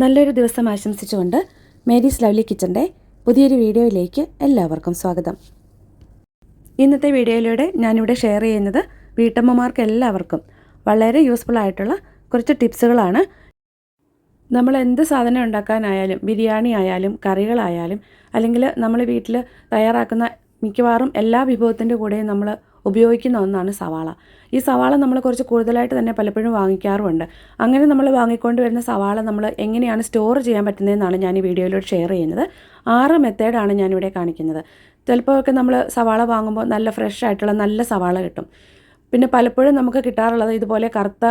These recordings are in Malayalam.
നല്ലൊരു ദിവസം ആശംസിച്ചുകൊണ്ട് മേരീസ് ലവ്ലി കിച്ചന്റെ പുതിയൊരു വീഡിയോയിലേക്ക് എല്ലാവർക്കും സ്വാഗതം. ഇന്നത്തെ വീഡിയോയിലൂടെ ഞാനിവിടെ ഷെയർ ചെയ്യുന്നത് വീട്ടമ്മമാർക്ക് എല്ലാവർക്കും വളരെ യൂസ്ഫുൾ ആയിട്ടുള്ള കുറച്ച് ടിപ്സുകളാണ്. നമ്മൾ എന്ത് സാധനം ഉണ്ടാക്കാനായാലും ബിരിയാണി ആയാലും കറികളായാലും അല്ലെങ്കിൽ നമ്മൾ വീട്ടിൽ തയ്യാറാക്കുന്ന മിക്കവാറും എല്ലാ വിഭവത്തിന്റെ കൂടെയും നമ്മൾ ഉപയോഗിക്കുന്ന ഒന്നാണ് സവാള. ഈ സവാള നമ്മൾ കുറച്ച് കൂടുതലായിട്ട് തന്നെ പലപ്പോഴും വാങ്ങിക്കാറുമുണ്ട്. അങ്ങനെ നമ്മൾ വാങ്ങിക്കൊണ്ട് വരുന്ന സവാള നമ്മൾ എങ്ങനെയാണ് സ്റ്റോർ ചെയ്യാൻ പറ്റുന്നതെന്നാണ് ഞാൻ ഈ വീഡിയോയിലൂടെ ഷെയർ ചെയ്യുന്നത്. ആറ് മെത്തേഡാണ് ഞാനിവിടെ കാണിക്കുന്നത്. ചിലപ്പോൾ ഒക്കെ നമ്മൾ സവാള വാങ്ങുമ്പോൾ നല്ല ഫ്രഷ് ആയിട്ടുള്ള നല്ല സവാള കിട്ടും. പിന്നെ പലപ്പോഴും നമുക്ക് കിട്ടാറുള്ളത് ഇതുപോലെ കറുത്ത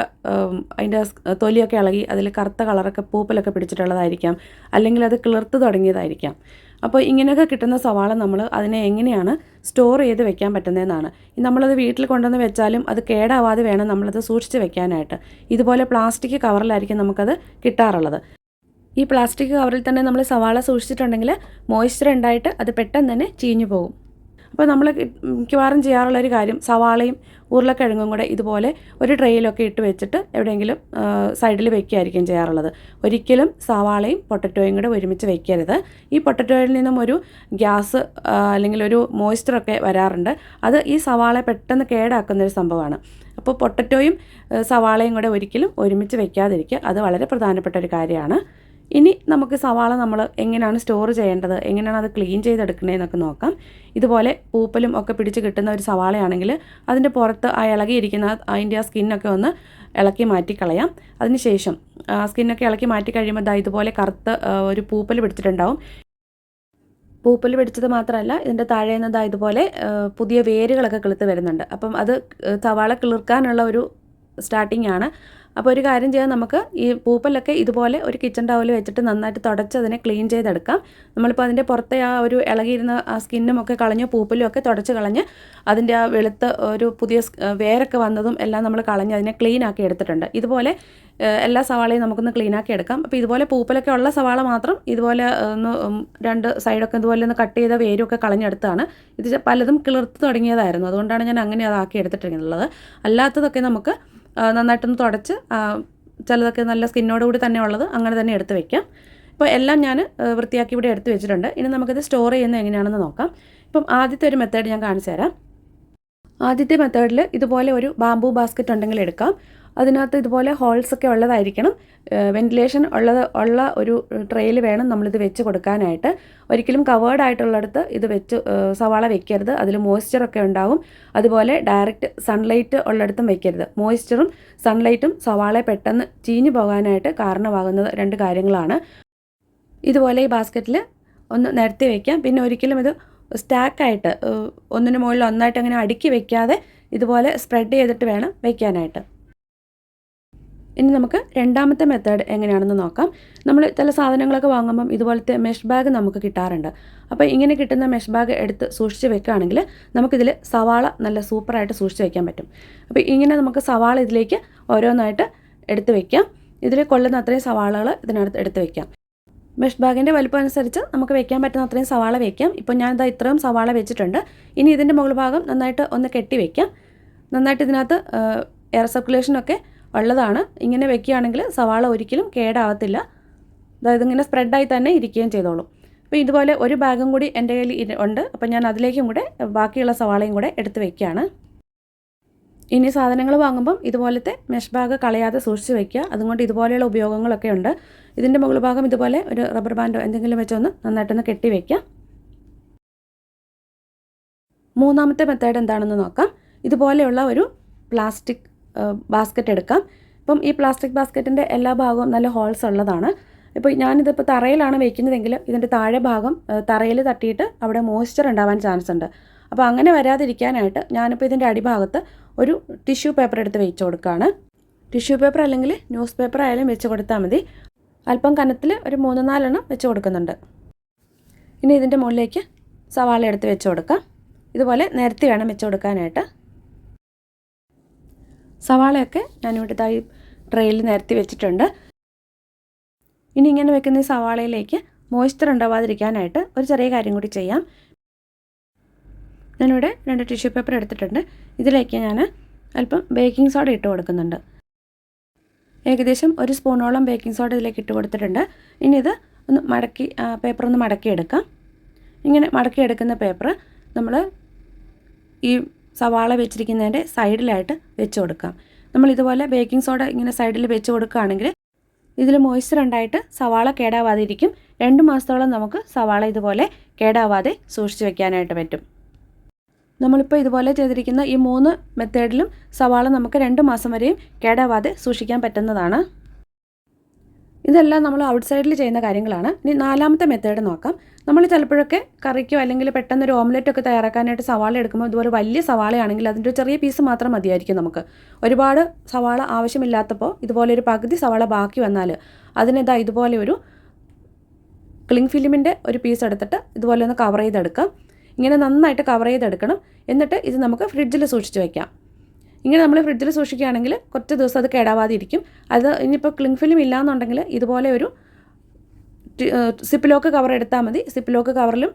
അതിന്റെ തൊലിയൊക്കെ ഇളകി അതിൽ കറുത്ത കളറൊക്കെ പൂപ്പലൊക്കെ പിടിച്ചിട്ടുള്ളതായിരിക്കാം. അല്ലെങ്കിൽ അത് കിളിർത്ത് തുടങ്ങിയതായിരിക്കാം. അപ്പോൾ ഇങ്ങനെയൊക്കെ കിട്ടുന്ന സവാള നമ്മൾ അതിനെ എങ്ങനെയാണ് സ്റ്റോർ ചെയ്ത് വെക്കാൻ പറ്റുന്നതെന്നാണ്. നമ്മളത് വീട്ടിൽ കൊണ്ടുവന്ന് വെച്ചാലും അത് കേടാവാതെ വേണം നമ്മളത് സൂക്ഷിച്ച് വെക്കാനായിട്ട്. ഇതുപോലെ പ്ലാസ്റ്റിക് കവറിലായിരിക്കും നമുക്കത് കിട്ടാറുള്ളത്. ഈ പ്ലാസ്റ്റിക് കവറിൽ തന്നെ നമ്മൾ സവാള സൂക്ഷിച്ചിട്ടുണ്ടെങ്കിൽ മോയ്സ്ചർ ഉണ്ടായിട്ട് അത് പെട്ടെന്ന് തന്നെ ചീഞ്ഞു പോകും. അപ്പോൾ നമ്മൾ മിക്കവാറും ചെയ്യാറുള്ള ഒരു കാര്യം സവാളയും ഉരുളക്കിഴങ്ങും കൂടെ ഇതുപോലെ ഒരു ട്രെയിലൊക്കെ ഇട്ട് വെച്ചിട്ട് എവിടെയെങ്കിലും സൈഡിൽ വെക്കുകയായിരിക്കും ചെയ്യാറുള്ളത്. ഒരിക്കലും സവാളയും പൊട്ടറ്റോയും കൂടെ ഒരുമിച്ച് വെക്കരുത്. ഈ പൊട്ടറ്റോയിൽ നിന്നും ഒരു ഗ്യാസ് അല്ലെങ്കിൽ ഒരു മോയ്സ്ചറൊക്കെ വരാറുണ്ട്. അത് ഈ സവാള പെട്ടെന്ന് കേടാക്കുന്ന ഒരു സംഭവമാണ്. അപ്പോൾ പൊട്ടറ്റോയും സവാളയും കൂടെ ഒരിക്കലും ഒരുമിച്ച് വെക്കാതിരിക്കുക. അത് വളരെ പ്രധാനപ്പെട്ട ഒരു കാര്യമാണ്. ഇനി നമുക്ക് സവാള നമ്മൾ എങ്ങനെയാണ് സ്റ്റോർ ചെയ്യേണ്ടത്? എങ്ങനെയാണ് അത് ക്ലീൻ ചെയ്തെടുക്കണേന്നൊക്കെ നോക്കാം. ഇതുപോലെ പൂപ്പലും ഒക്കെ പിടിച്ച് കിട്ടുന്ന ഒരു സവാളയാണെങ്കിൽ അതിന്റെ പുറത്ത് ആ ഇളകിയിരിക്കുന്ന അതിന്റെ ആ സ്കിന്നൊക്കെ ഒന്ന് ഇളക്കി മാറ്റി കളയാം അതിനുശേഷം സ്കിന്നൊക്കെ ഇളക്കി മാറ്റി കഴിയുമ്പോൾ ദാ ഇതുപോലെ കറുത്ത് ഒരു പൂപ്പൽ പിടിച്ചിട്ടുണ്ടാവും. പൂപ്പൽ പിടിച്ചത് മാത്രമല്ല ഇതിന്റെ താഴെ നിന്നതാ ഇതുപോലെ പുതിയ വേരുകളൊക്കെ കിളുത്ത് വരുന്നുണ്ട്. അപ്പം അത് സവാള കിളിർക്കാനുള്ള ഒരു സ്റ്റാർട്ടിംഗ് ആണ്. അപ്പോൾ ഒരു കാര്യം ചെയ്യാം നമുക്ക് ഈ പൂപ്പലൊക്കെ ഇതുപോലെ ഒരു കിച്ചൺ ടവൽ വെച്ചിട്ട് നന്നായിട്ട് തുടച്ച് അതിനെ ക്ലീൻ ചെയ്തെടുക്കാം. നമ്മളിപ്പോൾ അതിന്റെ പുറത്തെ ആ ഒരു ഇളകിയിരുന്ന ആ സ്കിന്നും ഒക്കെ കളഞ്ഞ് പൂപ്പലും ഒക്കെ തുടച്ച് കളഞ്ഞ് അതിന്റെ ആ വെളുത്ത ഒരു പുതിയ വേരൊക്കെ വന്നതും എല്ലാം നമ്മൾ കളഞ്ഞ് അതിനെ ക്ലീൻ ആക്കി എടുത്തിട്ടുണ്ട്. ഇതുപോലെ എല്ലാ സവാളയും നമുക്കൊന്ന് ക്ലീൻ ആക്കി എടുക്കാം. അപ്പോൾ ഇതുപോലെ പൂപ്പലൊക്കെ ഉള്ള സവാള മാത്രം ഇതുപോലെ ഒന്ന് രണ്ട് സൈഡൊക്കെ ഇതുപോലെ ഒന്ന് കട്ട് ചെയ്ത വേരൊക്കെ കളഞ്ഞെടുത്താണ്. ഇത് പലതും കിളിർത്ത് തുടങ്ങിയതായിരുന്നു. അതുകൊണ്ടാണ് ഞാൻ അങ്ങനെ അതാക്കി എടുത്തിട്ടുള്ളത്. അല്ലാത്തതൊക്കെ നമുക്ക് നന്നായിട്ടൊന്ന് തുടച്ച് ചിലതൊക്കെ നല്ല സ്കിന്നോട് കൂടി തന്നെ ഉള്ളത് അങ്ങനെ തന്നെ എടുത്ത് വെക്കാം. ഇപ്പോൾ എല്ലാം ഞാൻ വൃത്തിയാക്കി ഇവിടെ എടുത്ത് വെച്ചിട്ടുണ്ട്. ഇനി നമുക്കിത് സ്റ്റോർ ചെയ്യുന്നത് എങ്ങനെയാണെന്ന് നോക്കാം. ഇപ്പം ആദ്യത്തെ ഒരു മെത്തേഡ് ഞാൻ കാണിച്ചു തരാം. ആദ്യത്തെ മെത്തേഡിൽ ഇതുപോലെ ഒരു ബാംബു ബാസ്ക്കറ്റ് ഉണ്ടെങ്കിൽ എടുക്കാം. അതിനകത്ത് ഇതുപോലെ ഹോൾസ് ഒക്കെ ഉള്ളതായിരിക്കണം. വെന്റിലേഷൻ ഉള്ളത് ഉള്ള ഒരു ട്രെയിൽ വേണം നമ്മളിത് വെച്ച് കൊടുക്കാനായിട്ട്. ഒരിക്കലും കവേർഡ് ആയിട്ടുള്ളിടത്ത് ഇത് വെച്ച് സവാള വെക്കരുത്. അതിൽ മോയ്സ്ചറൊക്കെ ഉണ്ടാവും. അതുപോലെ ഡയറക്റ്റ് സൺലൈറ്റ് ഉള്ളിടത്തും വെക്കരുത്. മോയ്സ്ചറും സൺലൈറ്റും സവാളയെ പെട്ടെന്ന് ചീഞ്ഞു പോകാനായിട്ട് കാരണമാകുന്നത് രണ്ട് കാര്യങ്ങളാണ്. ഇതുപോലെ ഈ ബാസ്ക്കറ്റിൽ ഒന്ന് നിരത്തി വെക്കാം. പിന്നെ ഒരിക്കലും ഇത് സ്റ്റാക്കായിട്ട് ഒന്നിനു മുകളിൽ ഒന്നായിട്ട് അങ്ങനെ അടുക്കി വെക്കാതെ ഇതുപോലെ സ്പ്രെഡ് ചെയ്തിട്ട് വേണം വെക്കാനായിട്ട്. ഇനി നമുക്ക് രണ്ടാമത്തെ മെത്തേഡ് എങ്ങനെയാണെന്ന് നോക്കാം. നമ്മൾ ചില സാധനങ്ങളൊക്കെ വാങ്ങുമ്പം ഇതുപോലത്തെ മെഷ് ബാഗ് നമുക്ക് കിട്ടാറുണ്ട്. അപ്പോൾ ഇങ്ങനെ കിട്ടുന്ന മെഷ് ബാഗ് എടുത്ത് സൂക്ഷിച്ച് വെക്കുകയാണെങ്കിൽ നമുക്കിതിൽ സവാള നല്ല സൂപ്പറായിട്ട് സൂക്ഷിച്ച് വെക്കാൻ പറ്റും. അപ്പോൾ ഇങ്ങനെ നമുക്ക് സവാള ഇതിലേക്ക് ഓരോന്നായിട്ട് എടുത്ത് വെക്കാം. ഇതിൽ കൊള്ളുന്ന അത്രയും സവാളകൾ ഇതിനകത്ത് എടുത്ത് വെക്കാം. മെഷ് ബാഗിന്റെ വലുപ്പം അനുസരിച്ച് നമുക്ക് വെക്കാൻ പറ്റുന്ന അത്രയും സവാള വെക്കാം. ഇപ്പോൾ ഞാൻ ഇതാ ഇത്രയും സവാള വെച്ചിട്ടുണ്ട്. ഇനി ഇതിന്റെ മുകൾ ഭാഗം നന്നായിട്ട് ഒന്ന് കെട്ടി വെക്കാം. നന്നായിട്ട് ഇതിനകത്ത് എയർ സർക്കുലേഷനൊക്കെ ഉള്ളതാണ്. ഇങ്ങനെ വെക്കുകയാണെങ്കിൽ സവാള ഒരിക്കലും കേടാവത്തില്ല. അതായത് ഇങ്ങനെ സ്പ്രെഡായി തന്നെ ഇരിക്കുകയും ചെയ്തോളും. അപ്പോൾ ഇതുപോലെ ഒരു ബാഗും കൂടി എന്റെ കയ്യിൽ ഉണ്ട്. അപ്പോൾ ഞാൻ അതിലേക്കും കൂടെ ബാക്കിയുള്ള സവാളയും കൂടെ എടുത്ത് വെക്കുകയാണ്. ഇനി സാധനങ്ങൾ വാങ്ങുമ്പം ഇതുപോലത്തെ മെഷ് ബാഗ് കളയാതെ സൂക്ഷിച്ച് വെക്കുക. അതുകൊണ്ട് ഇതുപോലെയുള്ള ഉപയോഗങ്ങളൊക്കെ ഉണ്ട്. ഇതിന്റെ മുകൾ ഭാഗം ഇതുപോലെ ഒരു റബ്ബർ ബാൻഡോ എന്തെങ്കിലും വെച്ചൊന്ന് നന്നായിട്ടൊന്ന് കെട്ടി വയ്ക്കുക മൂന്നാമത്തെ മെത്തേഡ് എന്താണെന്ന് നോക്കാം. ഇതുപോലെയുള്ള ഒരു പ്ലാസ്റ്റിക് ബാസ്ക്കറ്റ് എടുക്കാം. ഇപ്പം ഈ പ്ലാസ്റ്റിക് ബാസ്ക്കറ്റിന്റെ എല്ലാ ഭാഗവും നല്ല ഹോൾസ് ഉള്ളതാണ്. ഇപ്പോൾ ഞാനിതിപ്പോൾ തറയിലാണ് വയ്ക്കുന്നതെങ്കിൽ ഇതിന്റെ താഴെ ഭാഗം തറയിൽ തട്ടിയിട്ട് അവിടെ മോയ്സ്ചർ ഉണ്ടാവാൻ ചാൻസ് ഉണ്ട്. അപ്പോൾ അങ്ങനെ വരാതിരിക്കാനായിട്ട് ഞാനിപ്പോൾ ഇതിന്റെ അടിഭാഗത്ത് ഒരു ടിഷ്യൂ പേപ്പർ എടുത്ത് വെച്ച് കൊടുക്കുകയാണ് ടിഷ്യൂ പേപ്പർ അല്ലെങ്കിൽ ന്യൂസ് പേപ്പർ ആയാലും വെച്ച് കൊടുത്താൽ മതി. അല്പം കനത്തിൽ ഒരു മൂന്ന് നാലെണ്ണം വെച്ച് കൊടുക്കുന്നുണ്ട്. ഇനി ഇതിന്റെ മുകളിലേക്ക് സവാള എടുത്ത് വെച്ച് കൊടുക്കാം. ഇതുപോലെ നിരത്തി വേണം വെച്ച് കൊടുക്കാനായിട്ട്. സവാളയൊക്കെ ഞാനിവിടെ ഇതായി ട്രെയിൽ നിരത്തി വെച്ചിട്ടുണ്ട്. ഇനി ഇങ്ങനെ വെക്കുന്ന ഈ സവാളയിലേക്ക് മോയ്സ്ചർ ഉണ്ടാവാതിരിക്കാനായിട്ട് ഒരു ചെറിയ കാര്യം കൂടി ചെയ്യാം. ഞാനിവിടെ രണ്ട് ടിഷ്യൂ പേപ്പർ എടുത്തിട്ടുണ്ട്. ഇതിലേക്ക് ഞാൻ അല്പം ബേക്കിംഗ് സോഡ ഇട്ട് കൊടുക്കുന്നുണ്ട്. ഏകദേശം ഒരു സ്പൂണോളം ബേക്കിംഗ് സോഡ ഇതിലേക്ക് ഇട്ട് കൊടുത്തിട്ടുണ്ട്. ഇനി ഇത് ഒന്ന് മടക്കി പേപ്പർ ഒന്ന് മടക്കി എടുക്കാം ഇങ്ങനെ മടക്കി എടുക്കുന്ന പേപ്പർ നമ്മൾ ഈ സവാള വെച്ചിരിക്കുന്നതിന്റെ സൈഡിലായിട്ട് വെച്ച് കൊടുക്കാം. നമ്മൾ ഇതുപോലെ ബേക്കിംഗ് സോഡ ഇങ്ങനെ സൈഡിൽ വെച്ച് കൊടുക്കുകയാണെങ്കിൽ ഇതിൽ മോയ്സ്ചർ ഉണ്ടായിട്ട് സവാള കേടാവാതിരിക്കും. രണ്ട് മാസത്തോളം നമുക്ക് സവാള ഇതുപോലെ കേടാവാതെ സൂക്ഷിച്ച് വെക്കാനായിട്ട് പറ്റും. നമ്മളിപ്പോൾ ഇതുപോലെ ചെയ്തിരിക്കുന്ന ഈ മൂന്ന് മെത്തേഡിലും സവാള നമുക്ക് രണ്ട് മാസം വരെയും കേടാവാതെ സൂക്ഷിക്കാൻ പറ്റുന്നതാണ്. ഇതെല്ലാം നമ്മൾ ഔട്ട് സൈഡിൽ ചെയ്യുന്ന കാര്യങ്ങളാണ്. ഇനി നാലാമത്തെ മെത്തേഡ് നോക്കാം. നമ്മൾ ചിലപ്പോഴൊക്കെ കറിക്കോ അല്ലെങ്കിൽ പെട്ടെന്ന് ഒരു ഓംലെറ്റ് ഒക്കെ തയ്യാറാക്കാനായിട്ട് സവാള എടുക്കുമ്പോൾ ഇതുപോലെ വലിയ സവാളയാണെങ്കിൽ അതിന്റെ ഒരു ചെറിയ പീസ് മാത്രം മതിയായിരിക്കും നമുക്ക്. ഒരുപാട് സവാള ആവശ്യമില്ലാത്തപ്പോൾ ഇതുപോലെ ഒരു പകുതി സവാള ബാക്കി വന്നാൽ അതിനിതാ ഇതുപോലെ ഒരു ക്ലിങ് ഫിലിമിന്റെ ഒരു പീസ് എടുത്തിട്ട് ഇതുപോലെ ഒന്ന് കവർ ചെയ്തെടുക്കാം. ഇങ്ങനെ നന്നായിട്ട് കവർ ചെയ്തെടുക്കണം. എന്നിട്ട് ഇത് നമുക്ക് ഫ്രിഡ്ജിൽ സൂക്ഷിച്ച് വയ്ക്കാം ഇങ്ങനെ നമ്മൾ ഫ്രിഡ്ജിൽ സൂക്ഷിക്കുകയാണെങ്കിൽ കുറച്ച് ദിവസം അത് കേടാവാതിരിക്കും. അത് ഇനിയിപ്പോൾ ക്ലിങ് ഫിലിം ഇല്ലാന്നുണ്ടെങ്കിൽ ഇതുപോലെ ഒരു സിപ്പിലോക്ക് കവർ എടുത്താൽ മതി. സിപ്പ് ലോക്ക് കവറിലും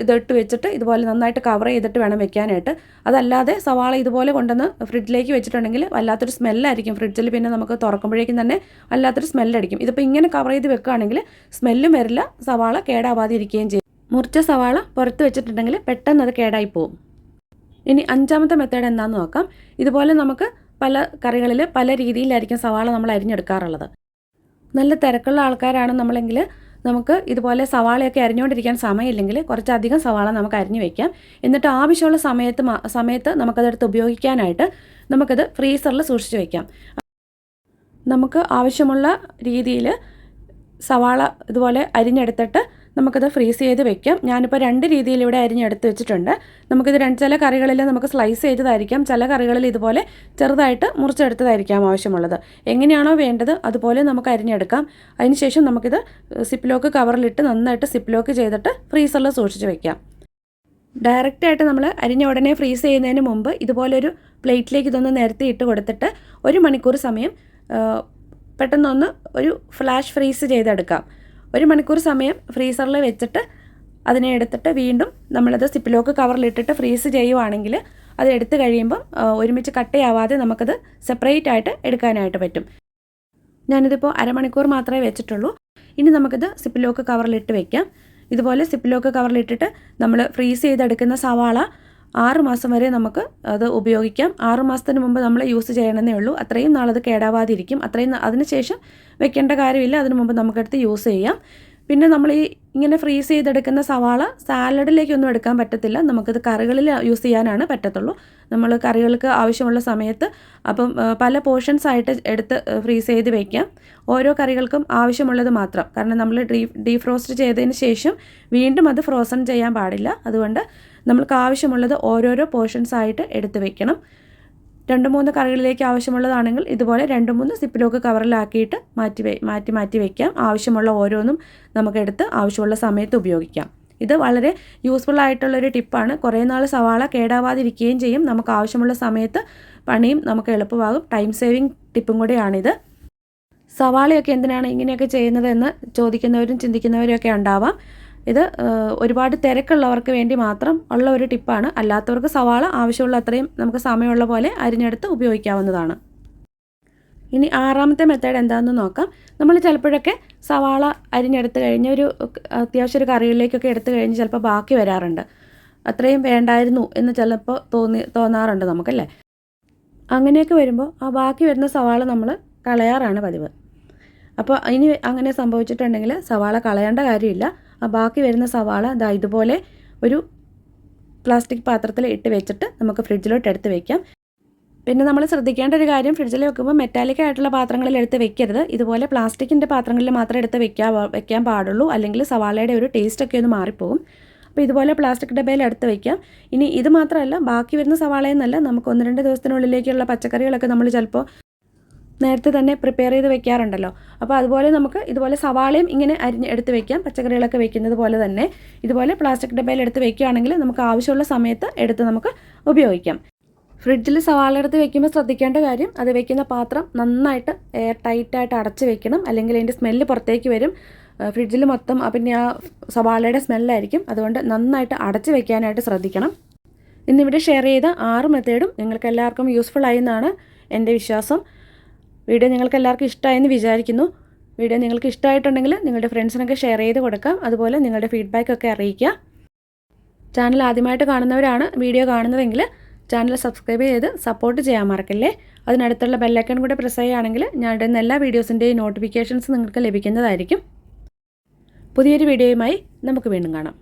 ഇതിട്ട് വെച്ചിട്ട് ഇതുപോലെ നന്നായിട്ട് കവർ ചെയ്തിട്ട് വേണം വെക്കാനായിട്ട്. അതല്ലാതെ സവാള ഇതുപോലെ കൊണ്ടുവന്ന് ഫ്രിഡ്ജിലേക്ക് വെച്ചിട്ടുണ്ടെങ്കിൽ വല്ലാത്തൊരു സ്മെല്ലായിരിക്കും ഫ്രിഡ്ജിൽ. പിന്നെ നമുക്ക് തുറക്കുമ്പോഴേക്കും തന്നെ വല്ലാത്തൊരു സ്മെല്ലടിക്കും. ഇതിപ്പോൾ ഇങ്ങനെ കവർ ചെയ്ത് വെക്കുകയാണെങ്കിൽ സ്മെല്ലും വരില്ല സവാള കേടാവാതെ ഇരിക്കുകയും ചെയ്യും. മുറിച്ച സവാള പുറത്ത് വെച്ചിട്ടുണ്ടെങ്കിൽ പെട്ടെന്ന് അത് കേടായി പോകും ഇനി അഞ്ചാമത്തെ മെത്തേഡ് എന്താണെന്ന് നോക്കാം. ഇതുപോലെ നമുക്ക് പല കറികളിൽ പല രീതിയിലായിരിക്കും സവാള നമ്മൾ അരിഞ്ഞെടുക്കാറുള്ളത്. നല്ല തിരക്കുള്ള ആൾക്കാരാണ് നമ്മളെങ്കിൽ നമുക്ക് ഇതുപോലെ സവാളയൊക്കെ അരിഞ്ഞുകൊണ്ടിരിക്കാൻ സമയമില്ലെങ്കിൽ കുറച്ചധികം സവാള നമുക്ക് അരിഞ്ഞു വയ്ക്കാം എന്നിട്ട് ആവശ്യമുള്ള സമയത്ത് സമയത്ത് നമുക്കതെടുത്ത് ഉപയോഗിക്കാനായിട്ട് നമുക്കത് ഫ്രീസറിൽ സൂക്ഷിച്ച് വയ്ക്കാം നമുക്ക് ആവശ്യമുള്ള രീതിയിൽ സവാള ഇതുപോലെ അരിഞ്ഞെടുത്തിട്ട് നമുക്കത് ഫ്രീസ് ചെയ്ത് വെക്കാം. ഞാനിപ്പോൾ രണ്ട് രീതിയിൽ ഇവിടെ അരിഞ്ഞെടുത്ത് വെച്ചിട്ടുണ്ട്. നമുക്കിത് രണ്ട് ചില കറികളിൽ നമുക്ക് സ്ലൈസ് ചെയ്തതായിരിക്കാം. ചില കറികളിൽ ഇതുപോലെ ചെറുതായിട്ട് മുറിച്ചെടുത്തതായിരിക്കാം ആവശ്യമുള്ളത്. എങ്ങനെയാണോ വേണ്ടത് അതുപോലെ നമുക്ക് അരിഞ്ഞെടുക്കാം. അതിനുശേഷം നമുക്കിത് സിപ്പ് ലോക്ക് കവറിലിട്ട് നന്നായിട്ട് സിപ്പ് ലോക്ക് ചെയ്തിട്ട് ഫ്രീസറിൽ സൂക്ഷിച്ച് വെക്കാം. ഡയറക്റ്റായിട്ട് നമ്മൾ അരിഞ്ഞ ഉടനെ ഫ്രീസ് ചെയ്യുന്നതിന് മുമ്പ് ഇതുപോലൊരു പ്ലേറ്റിലേക്ക് ഇതൊന്ന് നിരത്തി ഇട്ട് കൊടുത്തിട്ട് ഒരു മണിക്കൂർ സമയം പെട്ടെന്നൊന്ന് ഒരു ഫ്ലാഷ് ഫ്രീസ് ചെയ്തെടുക്കാം. ഒരു മണിക്കൂർ സമയം ഫ്രീസറിൽ വെച്ചിട്ട് അതിനെ എടുത്തിട്ട് വീണ്ടും നമ്മളത് സിപ്പിലോക്ക് കവറിലിട്ടിട്ട് ഫ്രീസ് ചെയ്യുവാണെങ്കിൽ അത് എടുത്തു കഴിയുമ്പം ഒരുമിച്ച് കട്ടയാവാതെ നമുക്കത് സെപ്പറേറ്റ് ആയിട്ട് എടുക്കാനായിട്ട് പറ്റും. ഞാനിതിപ്പോൾ അരമണിക്കൂർ മാത്രമേ വെച്ചിട്ടുള്ളൂ. ഇനി നമുക്കിത് സിപ്പിലോക്ക് കവറിലിട്ട് വെക്കാം. ഇതുപോലെ സിപ്പിലോക്ക് കവറിലിട്ടിട്ട് നമ്മൾ ഫ്രീസ് ചെയ്തെടുക്കുന്ന സവാള ആറ് മാസം വരെ നമുക്ക് അത് ഉപയോഗിക്കാം. ആറ് മാസത്തിന് മുമ്പ് നമ്മൾ യൂസ് ചെയ്യണമെന്നേ ഉള്ളൂ. അത്രയും നാളത് കേടാവാതിരിക്കും. അത്രയും അതിനുശേഷം വെക്കേണ്ട കാര്യമില്ല. അതിനു മുമ്പ് നമുക്കെടുത്ത് യൂസ് ചെയ്യാം. പിന്നെ നമ്മൾ ഈ ഇങ്ങനെ ഫ്രീസ് ചെയ്തെടുക്കുന്ന സവാള സാലഡിലേക്കൊന്നും എടുക്കാൻ പറ്റത്തില്ല. നമുക്കത് കറികളിൽ യൂസ് ചെയ്യാനാണ് പറ്റത്തുള്ളൂ. നമ്മൾ കറികൾക്ക് ആവശ്യമുള്ള സമയത്ത് അപ്പം പല പോർഷൻസ് ആയിട്ട് എടുത്ത് ഫ്രീസ് ചെയ്ത് വയ്ക്കാം ഓരോ കറികൾക്കും ആവശ്യമുള്ളത് മാത്രം. കാരണം നമ്മൾ ഡീ ഡീഫ്രോസ്റ്റ് ചെയ്തതിന് ശേഷം വീണ്ടും അത് ഫ്രോസൺ ചെയ്യാൻ പാടില്ല. അതുകൊണ്ട് നമ്മൾക്ക് ആവശ്യമുള്ളത് ഓരോരോ പോർഷൻസ് ആയിട്ട് എടുത്ത് വെക്കണം. രണ്ട് മൂന്ന് കറികളിലേക്ക് ആവശ്യമുള്ളതാണെങ്കിൽ ഇതുപോലെ രണ്ട് മൂന്ന് സിപ്പിലോക്ക് കവറിലാക്കിയിട്ട് മാറ്റി മാറ്റി മാറ്റി വയ്ക്കാം ആവശ്യമുള്ള ഓരോന്നും നമുക്കെടുത്ത് ആവശ്യമുള്ള സമയത്ത് ഉപയോഗിക്കാം. ഇത് വളരെ യൂസ്ഫുൾ ആയിട്ടുള്ളൊരു ടിപ്പാണ്. കുറേ നാൾ സവാള കേടാവാതിരിക്കുകയും ചെയ്യും. നമുക്ക് ആവശ്യമുള്ള സമയത്ത് പണിയും നമുക്ക് എളുപ്പമാകും. ടൈം സേവിങ് ടിപ്പും കൂടെയാണിത്. സവാളയൊക്കെ എന്തിനാണ് ഇങ്ങനെയൊക്കെ ചെയ്യുന്നതെന്ന് ചോദിക്കുന്നവരും ചിന്തിക്കുന്നവരും ഒക്കെ ഉണ്ടാവാം. ഇത് ഒരുപാട് തിരക്കുള്ളവർക്ക് വേണ്ടി മാത്രം ഉള്ള ഒരു ടിപ്പാണ്. അല്ലാത്തവർക്ക് സവാള ആവശ്യമുള്ള അത്രയും നമുക്ക് സമയമുള്ള പോലെ അരിഞ്ഞെടുത്ത് ഉപയോഗിക്കാവുന്നതാണ്. ഇനി ആറാമത്തെ മെത്തേഡ് എന്താണെന്ന് നോക്കാം. നമ്മൾ ചിലപ്പോഴൊക്കെ സവാള അരിഞ്ഞെടുത്ത് കഴിഞ്ഞ് ഒരു അത്യാവശ്യം ഒരു കറികളിലേക്കൊക്കെ എടുത്തു കഴിഞ്ഞ് ചിലപ്പോൾ ബാക്കി വരാറുണ്ട്. അത്രയും വേണ്ടായിരുന്നു എന്ന് ചിലപ്പോൾ തോന്നി തോന്നാറുണ്ട് നമുക്കല്ലേ? അങ്ങനെയൊക്കെ വരുമ്പോൾ ആ ബാക്കി വരുന്ന സവാള നമ്മൾ കളയാറാണ് പതിവ്. അപ്പോൾ ഇനി അങ്ങനെ സംഭവിച്ചിട്ടുണ്ടെങ്കിൽ സവാള കളയേണ്ട കാര്യമില്ല. ആ ബാക്കി വരുന്ന സവാള ദാ ഇതുപോലെ ഒരു പ്ലാസ്റ്റിക് പാത്രത്തിൽ ഇട്ട് വെച്ചിട്ട് നമുക്ക് ഫ്രിഡ്ജിലോട്ട് എടുത്ത് വെക്കാം. പിന്നെ നമ്മൾ ശ്രദ്ധിക്കേണ്ട ഒരു കാര്യം ഫ്രിഡ്ജിൽ വെക്കുമ്പോൾ മെറ്റാലിക് ആയിട്ടുള്ള പാത്രങ്ങളിൽ എടുത്ത് വെക്കരുത്. ഇതുപോലെ പ്ലാസ്റ്റിക്കിന്റെ പാത്രങ്ങളിൽ മാത്രം എടുത്ത് വെക്കാൻ വെക്കാൻ പാടുള്ളൂ. അല്ലെങ്കിൽ സവാളയുടെ ഒരു ടേസ്റ്റൊക്കെ ഒന്ന് മാറിപ്പോകും. അപ്പോൾ ഇതുപോലെ പ്ലാസ്റ്റിക് ഡബയിൽ എടുത്ത് വെക്കാം. ഇനി ഇത് മാത്രമല്ല ബാക്കി വരുന്ന സവാളയെന്നല്ല നമുക്ക് ഒന്ന് രണ്ട് ദിവസത്തിനുള്ളിലേക്കുള്ള പച്ചക്കറികളൊക്കെ നമ്മൾ ചിലപ്പോൾ നേരത്തെ തന്നെ പ്രിപ്പയർ ചെയ്ത് വെക്കാറുണ്ടല്ലോ. അപ്പോൾ അതുപോലെ നമുക്ക് ഇതുപോലെ സവാളയും ഇങ്ങനെ അരിഞ്ഞ് എടുത്ത് വെക്കാം. പച്ചക്കറികളൊക്കെ വെക്കുന്നത് പോലെ തന്നെ. ഇതുപോലെ പ്ലാസ്റ്റിക് ഡബയിൽ എടുത്ത് വെക്കുകയാണെങ്കിൽ നമുക്ക് ആവശ്യമുള്ള സമയത്ത് എടുത്ത് നമുക്ക് ഉപയോഗിക്കാം. ഫ്രിഡ്ജിൽ സവാള എടുത്ത് വെക്കുമ്പോൾ ശ്രദ്ധിക്കേണ്ട കാര്യം അത് വെക്കുന്ന പാത്രം നന്നായിട്ട് എയർ ടൈറ്റായിട്ട് അടച്ച് വെക്കണം. അല്ലെങ്കിൽ അതിന്റെ സ്മെല്ല് പുറത്തേക്ക് വരും. ഫ്രിഡ്ജിൽ മൊത്തം പിന്നെ ആ സവാളയുടെ സ്മെല്ലായിരിക്കും അതുകൊണ്ട് നന്നായിട്ട് അടച്ച് വെക്കാനായിട്ട് ശ്രദ്ധിക്കണം. ഇന്നിവിടെ ഷെയർ ചെയ്ത ആറ് മെത്തേഡും നിങ്ങൾക്ക് എല്ലാവർക്കും യൂസ്ഫുൾ ആയി എന്നാണ് എന്റെ വിശ്വാസം. വീഡിയോ നിങ്ങൾക്ക് എല്ലാവർക്കും ഇഷ്ടമായെന്ന് വിചാരിക്കുന്നു. വീഡിയോ നിങ്ങൾക്ക് ഇഷ്ടമായിട്ടുണ്ടെങ്കിൽ നിങ്ങളുടെ ഫ്രണ്ട്സിനൊക്കെ ഷെയർ ചെയ്ത് കൊടുക്കാം. അതുപോലെ നിങ്ങളുടെ ഫീഡ്ബാക്കൊക്കെ അറിയിക്കുക. ചാനൽ ആദ്യമായിട്ട് കാണുന്നവരാണ് വീഡിയോ കാണുന്നതെങ്കിൽ ചാനൽ സബ്സ്ക്രൈബ് ചെയ്ത് സപ്പോർട്ട് ചെയ്യാൻ മറക്കല്ലേ? അതിനടുത്തുള്ള ബെല്ലൈക്കൺ കൂടെ പ്രസ് ചെയ്യുകയാണെങ്കിൽ ഇടുന്ന എല്ലാ വീഡിയോസിന്റെയും നോട്ടിഫിക്കേഷൻസ് നിങ്ങൾക്ക് ലഭിക്കുന്നതായിരിക്കും. പുതിയൊരു വീഡിയോയുമായി നമുക്ക് വീണ്ടും കാണാം.